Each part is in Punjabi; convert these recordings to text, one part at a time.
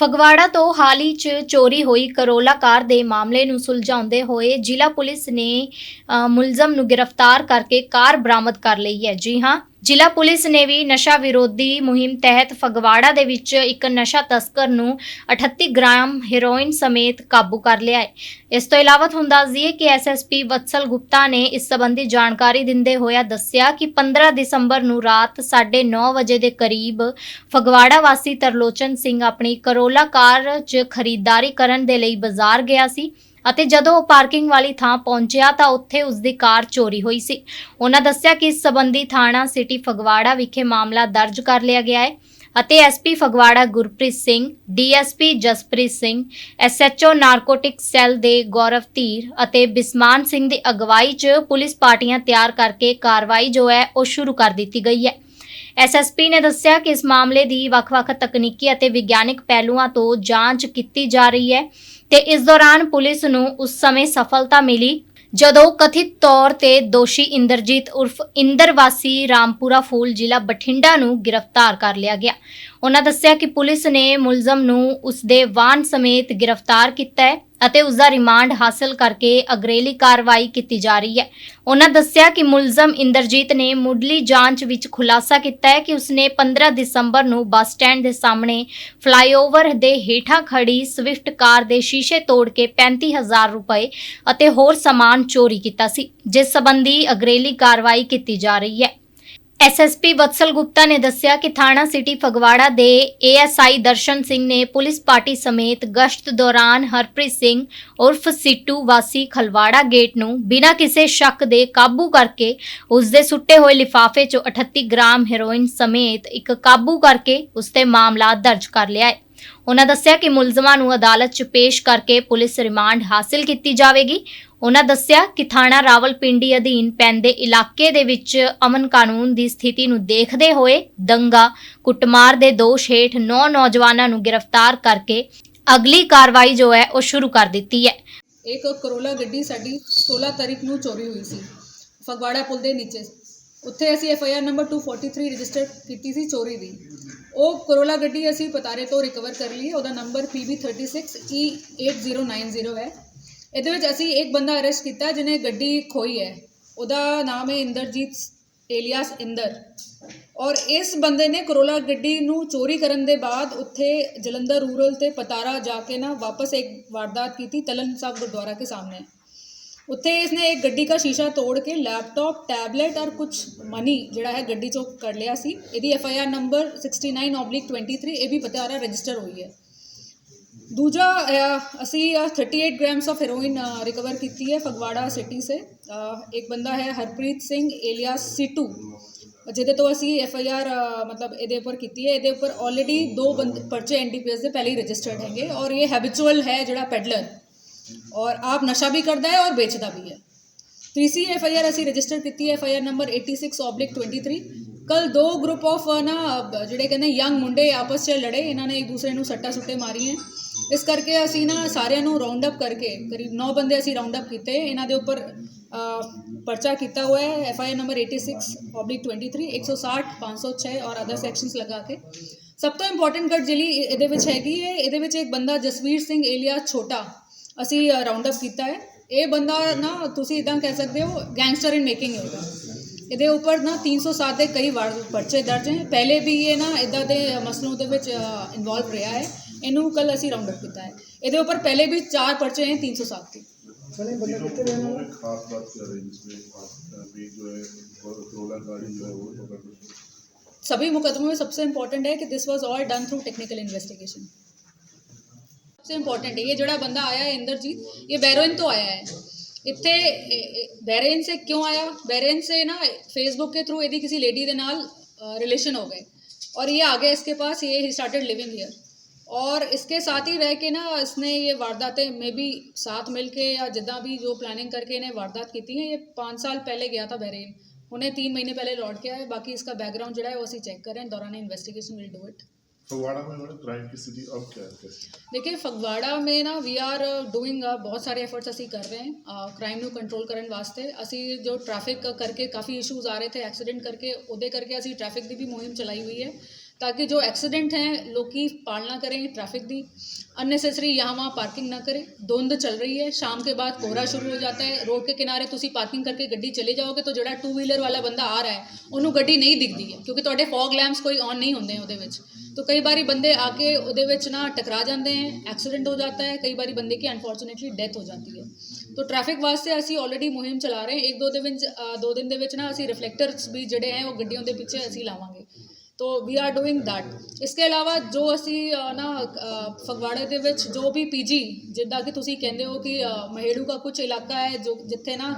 ਫਗਵਾੜਾ ਤੋਂ ਹਾਲ ਹੀ 'ਚ ਚੋਰੀ ਹੋਈ ਕਰੋਲਾ ਕਾਰ ਦੇ ਮਾਮਲੇ ਨੂੰ ਸੁਲਝਾਉਂਦੇ ਹੋਏ ਜ਼ਿਲ੍ਹਾ ਪੁਲਿਸ ਨੇ ਅ, ਮੁਲਜ਼ਮ ਨੂੰ ਗ੍ਰਿਫਤਾਰ ਕਰਕੇ ਕਾਰ ਬਰਾਮਦ ਕਰ ਲਈ ਹੈ। ਜੀ ਹਾਂ ਜ਼ਿਲ੍ਹਾ ਪੁਲਿਸ ਨੇ ਵੀ ਨਸ਼ਾ ਵਿਰੋਧੀ ਮੁਹਿੰਮ ਤਹਿਤ ਫਗਵਾੜਾ ਦੇ ਵਿੱਚ ਇੱਕ ਨਸ਼ਾ ਤਸਕਰ ਨੂੰ 38 ਗ੍ਰਾਮ ਹੈਰੋਇਨ ਸਮੇਤ ਕਾਬੂ ਕਰ ਲਿਆ ਹੈ। ਇਸ ਤੋਂ ਇਲਾਵਾ ਤੁਹਾਨੂੰ ਦੱਸ ਦਈਏ ਕਿ ਐਸਐਸਪੀ ਵਤਸਲ ਗੁਪਤਾ ਨੇ ਇਸ ਸੰਬੰਧੀ ਜਾਣਕਾਰੀ ਦਿੰਦੇ ਹੋਇਆ ਦੱਸਿਆ ਕਿ 15 ਦਸੰਬਰ ਨੂੰ ਰਾਤ 9:30 ਵਜੇ ਦੇ ਕਰੀਬ ਫਗਵਾੜਾ ਵਾਸੀ ਤਰਲੋਚਨ ਸਿੰਘ ਆਪਣੀ ਕਰੋਲਾ ਕਾਰ 'ਚ ਖਰੀਦਦਾਰੀ ਕਰਨ ਦੇ ਲਈ ਬਾਜ਼ਾਰ ਗਿਆ ਸੀ। ਅਤੇ ਜਦੋਂ ਉਹ ਪਾਰਕਿੰਗ ਵਾਲੀ ਥਾਂ ਪਹੁੰਚਿਆ ਤਾਂ ਉੱਥੇ ਉਸ ਦੀ ਕਾਰ ਚੋਰੀ ਹੋਈ ਸੀ। ਉਹਨਾਂ ਦੱਸਿਆ ਕਿ ਇਸ ਸਬੰਧੀ ਥਾਣਾ ਸਿਟੀ ਫਗਵਾੜਾ ਵਿਖੇ ਮਾਮਲਾ ਦਰਜ ਕਰ ਲਿਆ ਗਿਆ ਹੈ ਅਤੇ SP Phagwara Gurpreet Singh DSP Jaspreet Singh SHO narcotic cell ਦੇ ਗੌਰਵ ਧੀਰ ਅਤੇ ਬਿਸਮਾਨ ਸਿੰਘ ਦੀ ਅਗਵਾਈ 'ਚ ਪੁਲਿਸ ਪਾਰਟੀਆਂ ਤਿਆਰ ਕਰਕੇ ਕਾਰਵਾਈ ਜੋ ਹੈ ਉਹ ਸ਼ੁਰੂ ਕਰ ਦਿੱਤੀ ਗਈ ਹੈ। ਐਸਐਸਪੀ ਨੇ ਦੱਸਿਆ ਕਿ ਇਸ ਮਾਮਲੇ ਦੀ ਵੱਖ-ਵੱਖ ਤਕਨੀਕੀ ਅਤੇ ਵਿਗਿਆਨਕ ਪਹਿਲੂਆਂ ਤੋਂ ਜਾਂਚ ਕੀਤੀ ਜਾ ਰਹੀ ਹੈ ਤੇ ਇਸ ਦੌਰਾਨ ਪੁਲਿਸ ਨੂੰ ਉਸ ਸਮੇਂ ਸਫਲਤਾ ਮਿਲੀ ਜਦੋਂ ਕਥਿਤ ਤੌਰ ਤੇ ਦੋਸ਼ੀ ਇੰਦਰਜੀਤ ਉਰਫ ਇੰਦਰ ਵਾਸੀ ਰਾਮਪੁਰਾ ਫੂਲ ਜ਼ਿਲ੍ਹਾ ਬਠਿੰਡਾ ਨੂੰ ਗ੍ਰਿਫਤਾਰ ਕਰ ਲਿਆ ਗਿਆ। ਉਹਨਾਂ ਦੱਸਿਆ ਕਿ ਪੁਲਿਸ ਨੇ ਮੁਲਜ਼ਮ ਨੂੰ ਉਸ ਦੇ ਵਾਹਨ ਸਮੇਤ ਗ੍ਰਿਫਤਾਰ ਕੀਤਾ ਹੈ। ਅਤੇ ਉਸ ਦਾ ਰਿਮਾਂਡ ਹਾਸਲ ਕਰਕੇ ਅਗਰੇਲੀ ਕਾਰਵਾਈ ਕੀਤੀ ਜਾ ਰਹੀ ਹੈ। ਉਹਨਾਂ ਦੱਸਿਆ ਕਿ ਮੁਲਜ਼ਮ ਇੰਦਰਜੀਤ ਨੇ ਮੁੱਢਲੀ ਜਾਂਚ ਵਿੱਚ ਖੁਲਾਸਾ ਕੀਤਾ ਹੈ ਕਿ ਉਸਨੇ 15 ਦਸੰਬਰ ਨੂੰ ਬੱਸ ਸਟੈਂਡ ਦੇ ਸਾਹਮਣੇ ਫਲਾਈਓਵਰ ਦੇ ਹੇਠਾਂ ਖੜੀ ਸਵਿਫਟ ਕਾਰ ਦੇ ਸ਼ੀਸ਼ੇ ਤੋੜ ਕੇ 35000 ਰੁਪਏ ਅਤੇ ਹੋਰ ਸਮਾਨ ਚੋਰੀ ਕੀਤਾ ਸੀ, ਜਿਸ ਸੰਬੰਧੀ ਅਗਰੇਲੀ ਕਾਰਵਾਈ ਕੀਤੀ ਜਾ ਰਹੀ ਹੈ। ਐਸਐਸਪੀ ਵਤਸਲ ਗੁਪਤਾ ਨੇ ਦੱਸਿਆ ਕਿ ਥਾਣਾ ਸਿਟੀ ਫਗਵਾੜਾ ਦੇ ਏਐਸਆਈ ਦਰਸ਼ਨ ਸਿੰਘ ਨੇ ਪੁਲਿਸ ਪਾਰਟੀ ਸਮੇਤ ਗਸ਼ਤ ਦੌਰਾਨ ਹਰਪ੍ਰੀਤ ਸਿੰਘ ਉਰਫ ਸਿੱਟੂ ਵਾਸੀ ਖਲਵਾੜਾ ਗੇਟ ਨੂੰ ਬਿਨਾਂ ਕਿਸੇ ਸ਼ੱਕ ਦੇ ਕਾਬੂ ਕਰਕੇ ਉਸ ਦੇ ਸੁੱਟੇ ਹੋਏ ਲਿਫਾਫੇ 'ਚੋਂ 38 ਗ੍ਰਾਮ ਹੈਰੋਇਨ ਸਮੇਤ ਇੱਕ ਕਾਬੂ ਕਰਕੇ ਉਸ ਤੇ ਮਾਮਲਾ ਦਰਜ ਕਰ ਲਿਆ ਹੈ। ਉਹਨਾਂ ਦੱਸਿਆ ਕਿ ਮੁਲਜ਼ਮਾਂ ਨੂੰ ਅਦਾਲਤ 'ਚ ਪੇਸ਼ ਕਰਕੇ ਪੁਲਿਸ ਰਿਮਾਂਡ ਹਾਸਲ ਕੀਤੀ ਜਾਵੇਗੀ। ਉਹਨਾਂ ਦੱਸਿਆ ਕਿ ਥਾਣਾ ਰਾਵਲਪਿੰਡੀ ਅਧੀਨ ਪੈਂਦੇ ਇਲਾਕੇ ਦੇ ਵਿੱਚ ਅਮਨ ਕਾਨੂੰਨ ਦੀ ਸਥਿਤੀ ਨੂੰ ਦੇਖਦੇ ਹੋਏ ਦੰਗਾ, ਕੁੱਟਮਾਰ ਦੇ ਦੋਸ਼ ਹੇਠ 9 ਨੌਜਵਾਨਾਂ ਨੂੰ ਗ੍ਰਿਫਤਾਰ ਕਰਕੇ ਅਗਲੀ ਕਾਰਵਾਈ ਜੋ ਹੈ ਉਹ ਸ਼ੁਰੂ ਕਰ ਦਿੱਤੀ ਹੈ। ਇੱਕ ਕਰੋਲਾ ਗੱਡੀ ਸਾਡੀ 16 ਤਾਰੀਖ ਨੂੰ ਚੋਰੀ ਹੋਈ ਸੀ, ਫਗਵਾੜਾ ਪੁਲ ਦੇ ਨੀਚੇ। ਉੱਥੇ ਅਸੀਂ F I R number 243 register ਕੀਤੀ ਸੀ ਚੋਰੀ ਦੀ। ਉਹ ਕਰੋਲਾ ਗੱਡੀ ਅਸੀਂ ਪਤਾਰੇ ਤੋਂ ਰਿਕਵਰ ਕਰ ਲਈ, ਉਹਦਾ ਨੰਬਰ PB36E8090 e ਹੈ। ਇਹਦੇ ਵਿੱਚ ਅਸੀਂ ਇੱਕ ਬੰਦਾ ਅਰੈਸਟ ਕੀਤਾ ਜਿਹਨੇ ਗੱਡੀ ਖੋਈ ਹੈ। ਉਹਦਾ ਨਾਮ ਹੈ ਇੰਦਰਜੀਤ ਏਲੀਆਸ ਇੰਦਰ। ਔਰ ਇਸ ਬੰਦੇ ਨੇ ਕਰੋਲਾ ਗੱਡੀ ਨੂੰ ਚੋਰੀ ਕਰਨ ਦੇ ਬਾਅਦ ਉੱਥੇ ਜਲੰਧਰ ਰੂਰਲ ਤੇ ਪਤਾਰਾ ਜਾ ਕੇ ਨਾ ਵਾਪਸ ਇੱਕ ਵਾਰਦਾਤ ਕੀਤੀ ਤਲਨ ਸਾਹਿਬ ਗੁਰਦੁਆਰਾ ਕੇ ਸਾਹਮਣੇ। ਉੱਥੇ ਇਸਨੇ ਇੱਕ ਗੱਡੀ ਦਾ ਸ਼ੀਸ਼ਾ ਤੋੜ ਕੇ ਲੈਪਟਾਪ ਟੈਬਲੇਟ ਔਰ ਕੁਝ ਮਨੀ ਜਿਹੜਾ ਹੈ ਗੱਡੀ ਚੋਂ ਕਰ ਲਿਆ ਸੀ। ਇਹਦੀ ਐਫ ਆਈ ਆਰ ਨੰਬਰ 69/23 ਇਹ ਵੀ ਪਤਾਰਾ ਰਜਿਸਟਰ ਹੋਈ ਹੈ। दूसरा असी 38 ग्राम्स ऑफ ਹੈਰੋਇਨ ਰਿਕਵਰ ਕੀਤੀ ਹੈ ਫਗਵਾੜਾ ਸਿਟੀ से ਇੱਕ ਬੰਦਾ ਹੈ ਹਰਪ੍ਰੀਤ ਸਿੰਘ ਏਲੀਆ ਸਿੱਟੂ। ਜਿਹਦੇ ਤੋਂ ਅਸੀਂ ਐਫ ਆਈ ਆਰ ਮਤਲਬ ਇਹਦੇ ਉੱਪਰ ਕੀਤੀ ਹੈ। ਇਹਦੇ ਉੱਪਰ ਆਲਰੇਡੀ ਦੋ ਪਰਚੇ ਐਨ ਡੀ ਪੀ ਐਸ ਦੇ ਪਹਿਲੇ ਰਜਿਸਟਰਡ ਹੈਗੇ। ਔਰ ਇਹ ਹੈਬਿਚੁਅਲ ਹੈ ਜਿਹੜਾ ਪੈਡਲਰ ਔਰ ਆਪ ਨਸ਼ਾ ਵੀ ਕਰਦਾ ਹੈ ਔਰ ਵੇਚਦਾ ਵੀ ਹੈ। ਤੀਸਰੀ ਐਫ ਆਈ ਆਰ ਅਸੀਂ ਰਜਿਸਟਰ ਕੀਤੀ ਹੈ F I R number 86 oblique 23 ਕੱਲ ਦੋ ਗਰੁੱਪ ਆਫ ਨਾ ਜਿਹੜੇ ਕਹਿੰਦੇ ਯੰਗ ਮੁੰਡੇ ਆਪਸ ਵਿੱਚ ਲੜੇ। ਇਹਨਾਂ ਨੇ ਇੱਕ ਦੂਸਰੇ ਨੂੰ ਸੱਟਾ ਸੁੱਟੇ ਮਾਰੀਆਂ। ਇਸ ਕਰਕੇ ਅਸੀਂ ਨਾ ਸਾਰਿਆਂ ਨੂੰ ਰਾਉਂਡ ਅਪ ਕਰਕੇ, ਕਰੀਬ 9 ਬੰਦੇ ਅਸੀਂ ਰਾਉਂਡ ਅਪ ਕੀਤੇ। ਇਹਨਾਂ ਦੇ ਉੱਪਰ ਪਰਚਾ ਕੀਤਾ ਹੋਇਆ ਹੈ ਐਫ ਆਈ ਆਰ ਨੰਬਰ 86/23 160 506 ਔਰ ਅਦਰ ਸੈਕਸ਼ਨਸ ਲਗਾ ਕੇ। ਸਭ ਤੋਂ ਇੰਪੋਰਟੈਂਟ ਗੱਲ ਜਿਹੜੀ ਇਹਦੇ ਵਿੱਚ ਹੈਗੀ ਹੈ, ਇਹਦੇ ਵਿੱਚ ਇੱਕ ਬੰਦਾ ਜਸਵੀਰ ਸਿੰਘ ਏਲੀਆ ਛੋਟਾ, ਅਸੀਂ ਰਾਉਂਡ ਅਪ ਕੀਤਾ ਹੈ। ਇਹ ਬੰਦਾ ਨਾ, ਤੁਸੀਂ ਇਦਾਂ ਕਹਿ ਸਕਦੇ ਹੋ ਗੈਂਗਸਟਰ ਇਨ ਮੇਕਿੰਗ ਹੈ ਉਹਦਾ। ਇਹਦੇ ਉੱਪਰ ਨਾ 307 ਦੇ ਕਈ ਵਾਰ ਪਰਚੇ ਦਰਜ ਹੈ। ਪਹਿਲੇ ਵੀ ਇਹ ਨਾ ਇਦਾਂ ਦੇ ਮਸਲੋਂ ਦੇ ਵਿੱਚ ਇਨਵੋਲਵ ਰਿਹਾ ਹੈ। ਇਹਨੂੰ ਕੱਲ ਅਸੀਂ ਰਾਉਂਡ ਅਪ ਕੀਤਾ ਹੈ ਇਹਦੇ ਉੱਪਰ ਪਹਿਲੇ ਵੀ ਚਾਰ ਪਰਚੇ हैं 307 के मैंने बंदा कितने रहना है खास बात कर रहे हैं इसमें अभी जो है रोलर गाड़ी जो है वो पकड़ सभी मुकदमों में सबसे इम्पोर्टेंट है कि this was all done through technical investigation सबसे इम्पोर्टेंट है ये जोड़ा बंदा आया है इंद्रजीत ये बैरोइन तो आया है ਇੱਥੇ ਬੈਰੇਨ ਸੇ ਕਿਉਂ ਆਇਆ ਬੈਰੇਨ ਸੇ ਨਾ ਫੇਸਬੁੱਕ ਦੇ ਥਰੂ ਇਹਦੀ ਕਿਸੇ ਲੇਡੀ ਦੇ ਨਾਲ ਰਿਲੇਸ਼ਨ ਹੋ ਗਏ ਔਰ ਇਹ ਆ ਗਿਆ ਇਸਕੇ ਪਾਸ ਇਹ ਹੀ ਸਟਾਰਟਡ ਲਿਵਿੰਗ ਹੇਅਰ और इसके साथ ही रह के ना इसने ये वारदातें में भी साथ मिल के या जिद्दां भी जो प्लानिंग करके इन्हें वारदात की हैं ये पाँच साल पहले गया था बहरेन उन्हें तीन महीने पहले लौट के आया बाकी इसका बैकग्राउंड जो है वो असी चेक करें दौरान investigation will do it Phagwara में मैडम क्राइम की स्थिति अब क्या है कैसे देखिए फगवाड़ा में ਨਾ ਵੀ ਆਰ ਡੂਇੰਗ ਬਹੁਤ ਸਾਰੇ ਐਫਰਟਸ ਅਸੀਂ ਕਰ ਰਹੇ ਹਾਂ ਕ੍ਰਾਈਮ ਨੂੰ ਕੰਟਰੋਲ ਕਰਨ ਵਾਸਤੇ ਅਸੀਂ ਜੋ ਟ੍ਰੈਫਿਕ ਕਰਕੇ ਕਾਫੀ ਇਸ਼ੂਜ਼ ਆ ਰਹੇ ਥੇ ਐਕਸੀਡੈਂਟ ਕਰਕੇ ਉਹਦੇ ਕਰਕੇ ਅਸੀਂ ਟ੍ਰੈਫਿਕ ਦੀ ਵੀ ਮੁਹਿੰਮ ਚਲਾਈ ਹੋਈ ਹੈ ਤਾਂ ਕਿ ਜੋ ਐਕਸੀਡੈਂਟ ਹੈ ਲੋਕੀ ਪਾਲਣਾ ਕਰੇ ट्रैफिक ਦੀ अननेसेसरी यहाँ वहाँ ਪਾਰਕਿੰਗ ਨਾ ਕਰੇ धुंध ਚੱਲ ਰਹੀ ਹੈ ਸ਼ਾਮ के ਬਾਅਦ ਕੋਹਰਾ ਸ਼ੁਰੂ ਹੋ ਜਾਂਦਾ ਹੈ ਰੋਡ ਕੇ ਕਿਨਾਰੇ ਤੁਸੀਂ ਪਾਰਕਿੰਗ ਕਰਕੇ ਗੱਡੀ ਚਲੇ ਜਾਓਗੇ ਤਾਂ ਜਿਹੜਾ ਟੂ ਵੀਲਰ ਵਾਲਾ ਬੰਦਾ ਆ ਰਿਹਾ ਹੈ ਉਹਨੂੰ ਗੱਡੀ ਨਹੀਂ ਦਿਖਦੀ ਹੈ ਕਿਉਂਕਿ ਤੁਹਾਡੇ ਫੌਗ ਲੈਂਪਸ ਕੋਈ ਔਨ ਨਹੀਂ ਹੁੰਦੇ ਉਹਦੇ ਵਿੱਚ ਤਾਂ ਕਈ ਵਾਰੀ ਬੰਦੇ ਆ ਕੇ ਉਹਦੇ ਵਿੱਚ ਨਾ ਟਕਰਾ ਜਾਂਦੇ ਹੈ ਐਕਸੀਡੈਂਟ ਹੋ ਜਾਂਦਾ ਹੈ ਕਈ ਵਾਰੀ ਬੰਦੇ की ਅਨਫੋਰਚੂਨੇਟਲੀ ਡੈਥ ਹੋ ਜਾਂਦੀ ਹੈ ਤਾਂ ਟ੍ਰੈਫਿਕ ਵਾਸਤੇ ਅਸੀਂ ਆਲਰੇਡੀ ਮੁਹਿੰਮ ਚਲਾ ਰਹੇ ਹਾਂ ਇੱਕ ਦੋ ਦੇ ਵਿੱਚ ਦੋ ਦਿਨ ਦੇ ਵਿੱਚ ਨਾ ਅਸੀਂ ਰਿਫਲੈਕਟਰਸ ਵੀ ਜਿਹੜੇ ਹੈ ਉਹ ਗੱਡੀਆਂ ਦੇ ਪਿੱਛੇ ਅਸੀਂ ਲਾਵਾਂਗੇ तो वी आर डूइंग दैट इसके अलावा जो ਅਸੀਂ ਅ, ਨਾ ਅ, ਫਗਵਾੜੇ ਦੇ ਵਿੱਚ ਜੋ ਵੀ ਪੀਜੀ ਜਿੱਦਾਂ ਕਿ ਤੁਸੀਂ ਕਹਿੰਦੇ ਹੋ ਕਿ ਅ, ਮਹੇੜੂ ਦਾ ਕੁਝ ਇਲਾਕਾ ਹੈ ਜੋ ਜਿੱਥੇ ਨਾ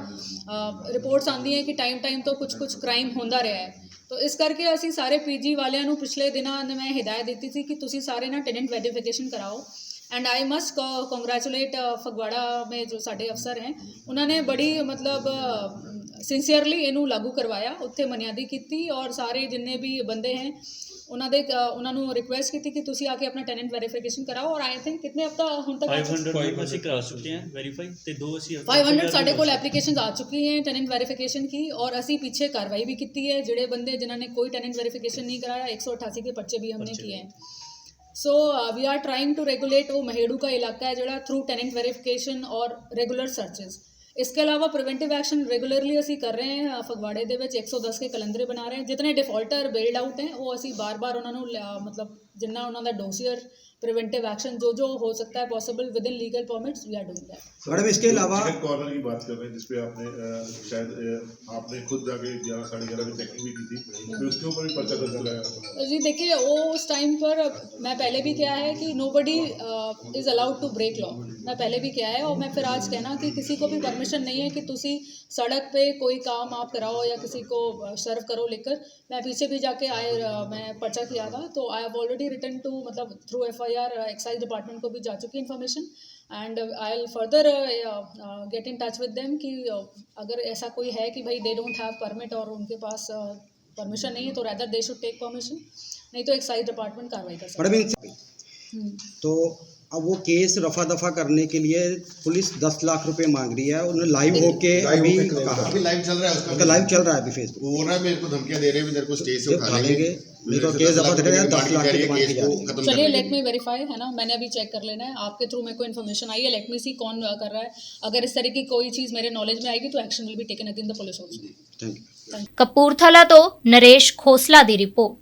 ਰਿਪੋਰਟਸ ਆਉਂਦੀਆਂ ਕਿ ਟਾਈਮ ਟਾਈਮ ਤੋਂ ਕੁਝ ਕੁਝ ਕ੍ਰਾਈਮ ਹੁੰਦਾ ਰਿਹਾ ਹੈ ਤੋ ਇਸ ਕਰਕੇ ਅਸੀਂ ਸਾਰੇ ਪੀਜੀ ਵਾਲਿਆਂ ਨੂੰ ਪਿਛਲੇ ਦਿਨਾਂ ਨੇ ਮੈਂ ਹਦਾਇਤ ਦਿੱਤੀ ਸੀ ਕਿ ਤੁਸੀਂ ਸਾਰੇ ਨਾ ਟੈਨੈਂਟ ਵੈਰੀਫਿਕੇਸ਼ਨ ਕਰਾਓ and I must congratulate Phagwara ਮੇ ਜੋ ਸਾਡੇ ਅਫਸਰ ਹੈ ਉਹਨਾਂ ਨੇ ਬੜੀ ਮਤਲਬ ਸਿੰਸੀਅਰਲੀ ਇਹਨੂੰ ਲਾਗੂ ਕਰਵਾਇਆ ਉੱਥੇ ਮਨਿਆਦੀ ਕੀਤੀ ਔਰ ਸਾਰੇ ਜਿੰਨੇ ਵੀ ਬੰਦੇ ਹੈ ਉਹਨਾਂ ਦੇ ਅ, ਉਹਨਾਂ ਨੂੰ ਰਿਕੁਐਸਟ ਕੀਤੀ ਕਿ ਤੁਸੀਂ ਆ ਕੇ ਆਪਣਾ ਟੈਨੈਂਟ ਵੈਰੀਫਿਕੇਸ਼ਨ ਕਰਾਓ ਔਰ ਆਈ ਥਿੰਕ ਕਿੰਨੇ ਹਫਤਾ ਹੁਣ ਤੱਕ 500 ਅਸੀਂ ਕਰਾ ਚੁੱਕੇ ਹਾਂ ਵੈਰੀਫਾਈ ਤੇ ਦੋ ਅਸੀਂ 500 ਸਾਡੇ ਕੋਲ ਐਪਲੀਕੇਸ਼ਨਸ ਆ ਚੁੱਕੀ ਹੈ ਟੈਨੈਂਟ ਵੈਰੀਫਿਕੇਸ਼ਨ की और ਅਸੀਂ ਪਿੱਛੇ ਕਾਰਵਾਈ ਵੀ ਕੀਤੀ ਹੈ ਜਿਹੜੇ ਬੰਦੇ ਜਿਨ੍ਹਾਂ ਨੇ ਕੋਈ ਟੈਨੈਂਟ ਵੈਰੀਫਿਕੇਸ਼ਨ नहीं कराया 188 के पर्चे भी हमने पर्चे किए हैं so we are trying to regulate वो महेड़ू का इलाका है ਜਿਹੜਾ थ्रू टेनेंट वेरिफिकेशन और रेगुलर सर्चेस इसके अलावा प्रिवेंटिव एक्शन रेगुलरली ਅਸੀਂ ਕਰ ਰਹੇ ਹਾਂ ਅ, ਫਗਵਾੜੇ ਦੇ ਵਿੱਚ 110 ਕੇ ਕੈਲੰਡਰ ਬਣਾ ਰਹੇ ਹਾਂ ਜਿਤਨੇ ਡਿਫਾਲਟਰ ਬੇਲਡ ਆਊਟ ਹੈ ਉਹ ਅਸੀਂ ਬਾਰ-ਬਾਰ ਉਹਨਾਂ ਨੂੰ ਲਿਆ- ਮਤਲਬ ਜਿੰਨਾ ਉਹਨਾਂ ਦਾ ਡੋਸੀਅਰ प्रिवेंटिव एक्शन जो जो हो सकता है possible within legal permits we are doing that madam इसके अलावा चिकन कॉर्नर की बात कर रहे हैं जिसपे आपने शायद आपने खुद जाके ग्यारह साढ़े ग्यारह की चेकिंग भी की थी तो उसके ऊपर भी पर्चा दर्ज लगाया जी देखिए वो उस टाइम पर मैं पहले भी क्या है कि nobody is allowed to break law मैं पहले भी किया है और मैं फिर आज कहना कि किसी को भी परमिशन नहीं है कि तुसी सड़क पे कोई काम आप कराओ या किसी को सर्व करो लेकर। मैं पीछे भी जाके आए मैं पर्चा किया था तो I have already return to मतलब through F I R excise department को भी जा चुकी information and I will further get in touch with them कि uh, अगर ऐसा कोई है कि भाई दे डोंट हैव परमिट और उनके पास परमिशन नहीं है तो rather they should take permission नहीं तो एक्साइज डिपार्टमेंट कार्रवाई कर सकता इन- हम्म। तो अब वो केस रफा दफ़ा करने के लिए पुलिस दस लाख रुपए मांग रही है उन्होंने लाइव होके अभी कहा। अभी लाइव चल रहा है उसका लाइव चल रहा है अभी फेसबुक वो ना मेरे को धमकियाँ दे रहे हैं मेरे को स्टेज से उठा लेंगे। मेरे को केस जब्त करें दस लाख की डिमांड की जा रही है चलिए लेट मी वेरीफाई है ना मैंने अभी चेक कर लेना है आपके थ्रू मेरे को इन्फॉर्मेशन आई है लेट मी सी कौन कर रहा है अगर इस तरह की कोई चीज़ मेरे नॉलेज में आएगी तो action will be taken again the police officer Kapurthala तो नरेश खोसला की रिपोर्ट